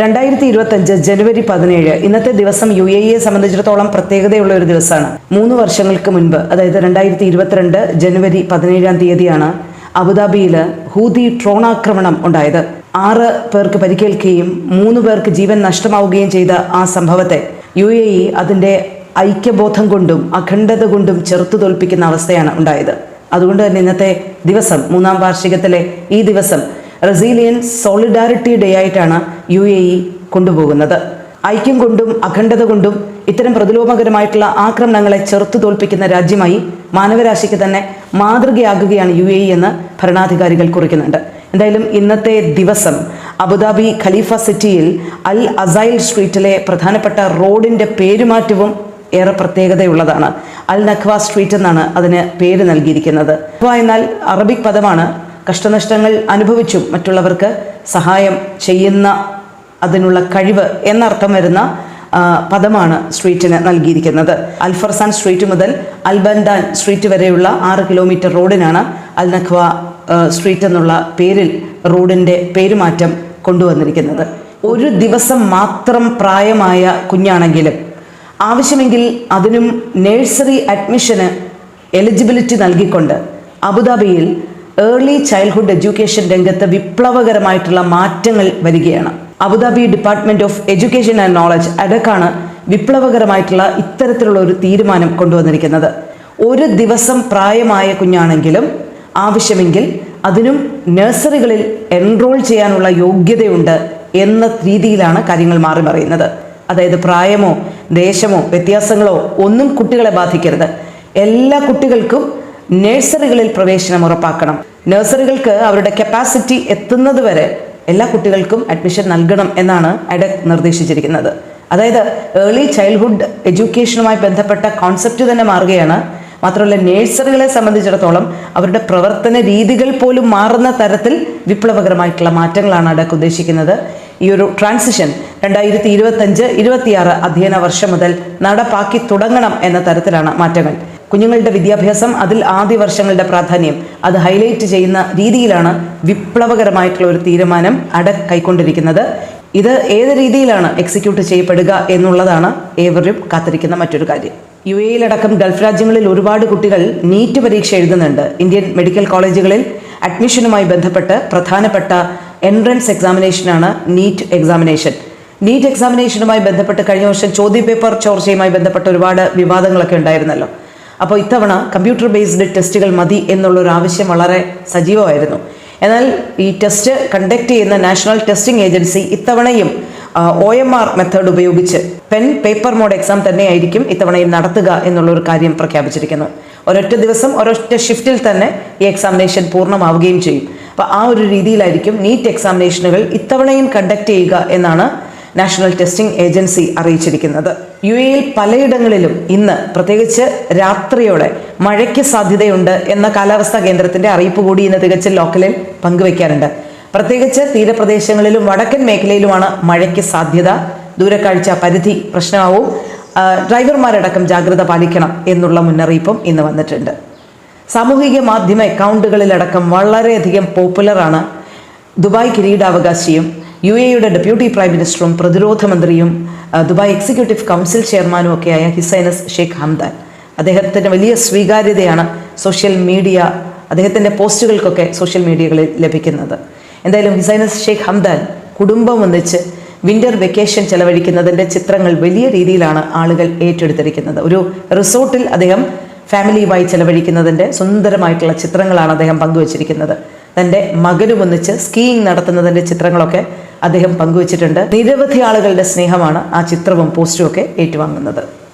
രണ്ടായിരത്തി ഇരുപത്തഞ്ച് ജനുവരി പതിനേഴ് ഇന്നത്തെ ദിവസം യു എ ഇയെ സംബന്ധിച്ചിടത്തോളം പ്രത്യേകതയുള്ള ഒരു ദിവസമാണ്. മൂന്ന് വർഷങ്ങൾക്ക് മുൻപ് അതായത് രണ്ടായിരത്തി ഇരുപത്തിരണ്ട് ജനുവരി പതിനേഴാം തീയതിയാണ് അബുദാബിയിൽ ഹൂതി ഡ്രോണാക്രമണം ഉണ്ടായത്. ആറ് പേർക്ക് പരിക്കേൽക്കുകയും മൂന്ന് പേർക്ക് ജീവൻ നഷ്ടമാവുകയും ചെയ്ത ആ സംഭവത്തെ യു എ ഇ അതിന്റെ ഐക്യബോധം കൊണ്ടും അഖണ്ഡത കൊണ്ടും ചെറുത്തു തോൽപ്പിക്കുന്ന അവസ്ഥയാണ് ഉണ്ടായത്. അതുകൊണ്ട് തന്നെ ഇന്നത്തെ ദിവസം മൂന്നാം വാർഷികത്തിലെ ഈ ദിവസം റെസീലിയൻ സോളിഡാരിറ്റി ഡേ ആയിട്ടാണ് യു എ ഇ കൊണ്ടുപോകുന്നത്. ഐക്യം കൊണ്ടും അഖണ്ഡത കൊണ്ടും ഇത്തരം പ്രതിലോമകരമായിട്ടുള്ള ആക്രമണങ്ങളെ ചെറുത്തു തോൽപ്പിക്കുന്ന രാജ്യമായി മാനവരാശിക്ക് തന്നെ മാതൃകയാകുകയാണ് യു എ എന്ന് ഭരണാധികാരികൾ കുറിക്കുന്നുണ്ട്. എന്തായാലും ഇന്നത്തെ ദിവസം അബുദാബി ഖലീഫ സിറ്റിയിൽ അൽ അസൈൽ സ്ട്രീറ്റിലെ പ്രധാനപ്പെട്ട റോഡിന്റെ പേരുമാറ്റവും ഏറെ പ്രത്യേകതയുള്ളതാണ്. അൽ നഖ്വ സ്ട്രീറ്റ് എന്നാണ് അതിന് പേര് നൽകിയിരിക്കുന്നത്. എന്നാൽ അറബിക് പദമാണ് കഷ്ടനഷ്ടങ്ങൾ അനുഭവിച്ചും മറ്റുള്ളവർക്ക് സഹായം ചെയ്യുന്ന അതിനുള്ള കഴിവ് എന്നർത്ഥം വരുന്ന പദമാണ് സ്ട്രീറ്റിന് നൽകിയിരിക്കുന്നത്. അൽഫർസാൻ സ്ട്രീറ്റ് മുതൽ അൽബൻഡാൻ സ്ട്രീറ്റ് വരെയുള്ള ആറ് കിലോമീറ്റർ റോഡിനാണ് അൽ നഖ്വ സ്ട്രീറ്റ് എന്നുള്ള പേരിൽ റോഡിന്റെ പേരുമാറ്റം കൊണ്ടുവന്നിരിക്കുന്നത്. ഒരു ദിവസം മാത്രം പ്രായമായ കുഞ്ഞാണെങ്കിലും ആവശ്യമെങ്കിൽ അതിനും നഴ്സറി അഡ്മിഷന് എലിജിബിലിറ്റി നൽകിക്കൊണ്ട് അബുദാബിയിൽ ഏർലി ചൈൽഡ്ഹുഡ് എഡ്യൂക്കേഷൻ രംഗത്ത് വിപ്ലവകരമായിട്ടുള്ള മാറ്റങ്ങൾ വരികയാണ്. Abu Dhabi department of education and knowledge അടക്കാണ് വിപ്ലവകരമായിട്ടുള്ള ഇത്തരത്തിലുള്ള ഒരു തീരുമാനം കൊണ്ടുവന്നിരിക്കുന്നത്. ഒരു ദിവസം പ്രായമായ കുഞ്ഞാണെങ്കിലും ആവശ്യമെങ്കിൽ അതിനും നഴ്സറികളിൽ എൻറോൾ ചെയ്യാനുള്ള യോഗ്യതയുണ്ട് എന്ന രീതിയിലാണ് കാര്യങ്ങൾ മാറി മറിയുന്നത്. അതായത് പ്രായമോ ദേശമോ വ്യത്യാസങ്ങളോ ഒന്നും കുട്ടികളെ ബാധിക്കരുത്. എല്ലാ കുട്ടികൾക്കും നഴ്സറികളിൽ പ്രവേശനം ഉറപ്പാക്കണം. നഴ്സറികൾക്ക് അവരുടെ കപ്പാസിറ്റി എത്തുന്നത് വരെ എല്ലാ കുട്ടികൾക്കും അഡ്മിഷൻ നൽകണം എന്നാണ് അഡക് നിർദ്ദേശിച്ചിരിക്കുന്നത്. അതായത് ഏർലി ചൈൽഡ്ഹുഡ് എഡ്യൂക്കേഷനുമായി ബന്ധപ്പെട്ട കോൺസെപ്റ്റ് തന്നെ മാറുകയാണ്. മാത്രമല്ല നേഴ്സറികളെ സംബന്ധിച്ചിടത്തോളം അവരുടെ പ്രവർത്തന രീതികൾ പോലും മാറുന്ന തരത്തിൽ വിപ്ലവകരമായിട്ടുള്ള മാറ്റങ്ങളാണ് അടക്ക് ഉദ്ദേശിക്കുന്നത്. ഈ ഒരു ട്രാൻസിഷൻ രണ്ടായിരത്തി ഇരുപത്തഞ്ച് ഇരുപത്തിയാറ് അധ്യയന വർഷം മുതൽ നടപ്പാക്കി തുടങ്ങണം എന്ന തരത്തിലാണ് മാറ്റങ്ങൾ. കുഞ്ഞുങ്ങളുടെ വിദ്യാഭ്യാസം അതിൽ ആദ്യ വർഷങ്ങളുടെ പ്രാധാന്യം. അത് ഹൈലൈറ്റ് ചെയ്യുന്ന രീതിയിലാണ് വിപ്ലവകരമായിട്ടുള്ള ഒരു തീരുമാനം അട കൈക്കൊണ്ടിരിക്കുന്നത്. ഇത് ഏത് രീതിയിലാണ് എക്സിക്യൂട്ട് ചെയ്യപ്പെടുക എന്നുള്ളതാണ് ഏവരും കാത്തിരിക്കുന്ന മറ്റൊരു കാര്യം. യു എയിലടക്കം ഗൾഫ് രാജ്യങ്ങളിൽ ഒരുപാട് കുട്ടികൾ നീറ്റ് പരീക്ഷ എഴുതുന്നുണ്ട്. ഇന്ത്യൻ മെഡിക്കൽ കോളേജുകളിൽ അഡ്മിഷനുമായി ബന്ധപ്പെട്ട് പ്രധാനപ്പെട്ട എൻട്രൻസ് എക്സാമിനേഷനാണ് നീറ്റ് എക്സാമിനേഷൻ നീറ്റ് എക്സാമിനേഷനുമായി ബന്ധപ്പെട്ട് കഴിഞ്ഞ വർഷം ചോദ്യപേപ്പർ ചോർച്ചയുമായി ബന്ധപ്പെട്ട ഒരുപാട് വിവാദങ്ങളൊക്കെ ഉണ്ടായിരുന്നല്ലോ. അപ്പോൾ ഇത്തവണ കമ്പ്യൂട്ടർ ബേസ്ഡ് ടെസ്റ്റുകൾ മതി എന്നുള്ളൊരു ആവശ്യം വളരെ സജീവമായിരുന്നു. എന്നാൽ ഈ ടെസ്റ്റ് കണ്ടക്ട് ചെയ്യുന്ന നാഷണൽ ടെസ്റ്റിംഗ് ഏജൻസി ഇത്തവണയും ഒ എം ആർ മെത്തേഡ് ഉപയോഗിച്ച് പെൻ പേപ്പർ മോഡ് എക്സാം തന്നെയായിരിക്കും ഇത്തവണയും നടത്തുക എന്നുള്ളൊരു കാര്യം പ്രഖ്യാപിച്ചിരിക്കുന്നു. ഒരൊറ്റ ദിവസം ഒരൊറ്റ ഷിഫ്റ്റിൽ തന്നെ ഈ എക്സാമിനേഷൻ പൂർണമാവുകയും ചെയ്യും. അപ്പോൾ ആ ഒരു രീതിയിലായിരിക്കും നീറ്റ് എക്സാമിനേഷനുകൾ ഇത്തവണയും കണ്ടക്ട് ചെയ്യുക എന്നാണ് നാഷണൽ ടെസ്റ്റിംഗ് ഏജൻസി അറിയിച്ചിരിക്കുന്നത്. യു എയിൽ പലയിടങ്ങളിലും ഇന്ന് പ്രത്യേകിച്ച് രാത്രിയോടെ മഴയ്ക്ക് സാധ്യതയുണ്ട് എന്ന കാലാവസ്ഥാ കേന്ദ്രത്തിന്റെ അറിയിപ്പ് കൂടി ഇന്ന് തികച്ച ലോക്കലിൽ പങ്കുവയ്ക്കാറുണ്ട് പ്രത്യേകിച്ച് തീരപ്രദേശങ്ങളിലും വടക്കൻ മേഖലയിലുമാണ് മഴയ്ക്ക് സാധ്യത. ദൂരക്കാഴ്ച പരിധി പ്രശ്നമാവും. ഡ്രൈവർമാരടക്കം ജാഗ്രത പാലിക്കണം എന്നുള്ള മുന്നറിയിപ്പും ഇന്ന് വന്നിട്ടുണ്ട്. സാമൂഹിക മാധ്യമ അക്കൗണ്ടുകളിലടക്കം വളരെയധികം പോപ്പുലറാണ് ദുബായ് കിരീടാവകാശിയും യു എയുടെ ഡെപ്യൂട്ടി പ്രൈം മിനിസ്റ്ററും പ്രതിരോധ മന്ത്രിയും ദുബായ് എക്സിക്യൂട്ടീവ് കൗൺസിൽ ചെയർമാനും ഒക്കെയായ ഹിസൈനസ് ഷെയ്ഖ് ഹംദാൻ. അദ്ദേഹത്തിന് വലിയ സ്വീകാര്യതയാണ് സോഷ്യൽ മീഡിയ അദ്ദേഹത്തിന്റെ പോസ്റ്റുകൾക്കൊക്കെ സോഷ്യൽ മീഡിയകളിൽ ലഭിക്കുന്നത്. എന്തായാലും ഹിസൈനസ് ഷെയ്ഖ് ഹംദാൻ കുടുംബം ഒന്നിച്ച് വിന്റർ വെക്കേഷൻ ചെലവഴിക്കുന്നതിന്റെ ചിത്രങ്ങൾ വലിയ രീതിയിലാണ് ആളുകൾ ഏറ്റെടുത്തിരിക്കുന്നത്. ഒരു റിസോർട്ടിൽ അദ്ദേഹം ഫാമിലിയുമായി ചെലവഴിക്കുന്നതിന്റെ സുന്ദരമായിട്ടുള്ള ചിത്രങ്ങളാണ് അദ്ദേഹം പങ്കുവച്ചിരിക്കുന്നത്. തന്റെ മകനുമൊന്നിച്ച് സ്കീയിങ് നടത്തുന്നതിന്റെ ചിത്രങ്ങളൊക്കെ അദ്ദേഹം പങ്കുവച്ചിട്ടുണ്ട്. നിരവധി ആളുകളുടെ സ്നേഹമാണ് ആ ചിത്രവും പോസ്റ്റും ഒക്കെ ഏറ്റുവാങ്ങുന്നത്.